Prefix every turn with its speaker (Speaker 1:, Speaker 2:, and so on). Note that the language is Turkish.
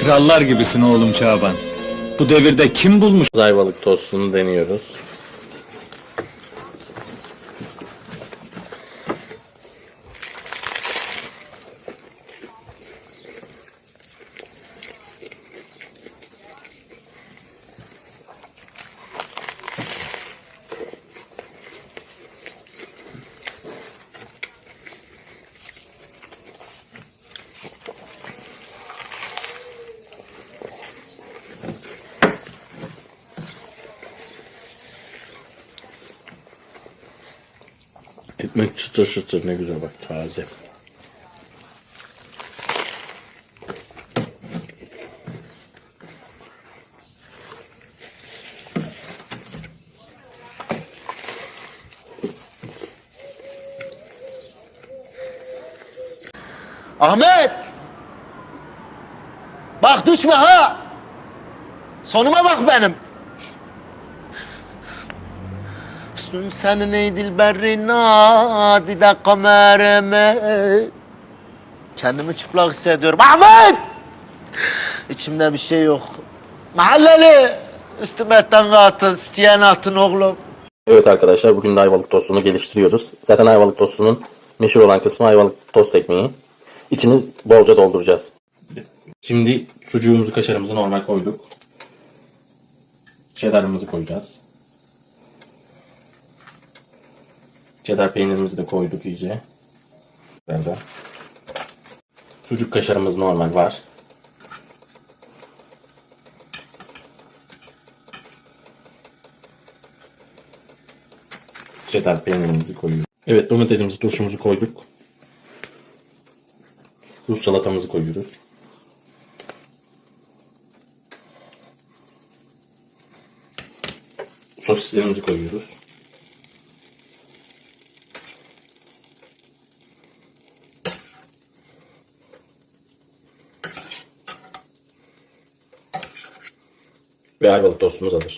Speaker 1: Krallar gibisin oğlum Şaban. Bu devirde kim bulmuş
Speaker 2: Ayvalık tostunu deniyoruz. Ekmek çıtır çıtır ne güzel bak taze.
Speaker 3: Ahmet! Bak düşme ha! Sonuma bak benim. Hüsnüm senin ey dilberin nadide kamereme. Kendimi çıplak hissediyorum. Ahmet! İçimde bir şey yok. Mahalleli! Üstüme etten atın, sütyen atın oğlum.
Speaker 2: Evet arkadaşlar bugün de ayvalık tostunu geliştiriyoruz. Zaten ayvalık tostunun meşhur olan kısmı ayvalık tost ekmeği. İçini bolca dolduracağız. Şimdi sucuğumuzu kaşarımızı normal koyduk. Cheddar'ımızı koyacağız. Cheddar peynirimizi de koyduk iyice. Böyle. Sucuk kaşarımız normal var. Cheddar peynirimizi koyuyoruz. Evet domatesimizi, turşumuzu koyduk. Rus salatamızı koyuyoruz. Sosislerimizi koyuyoruz. Ve ayvalık tostumuz hazır.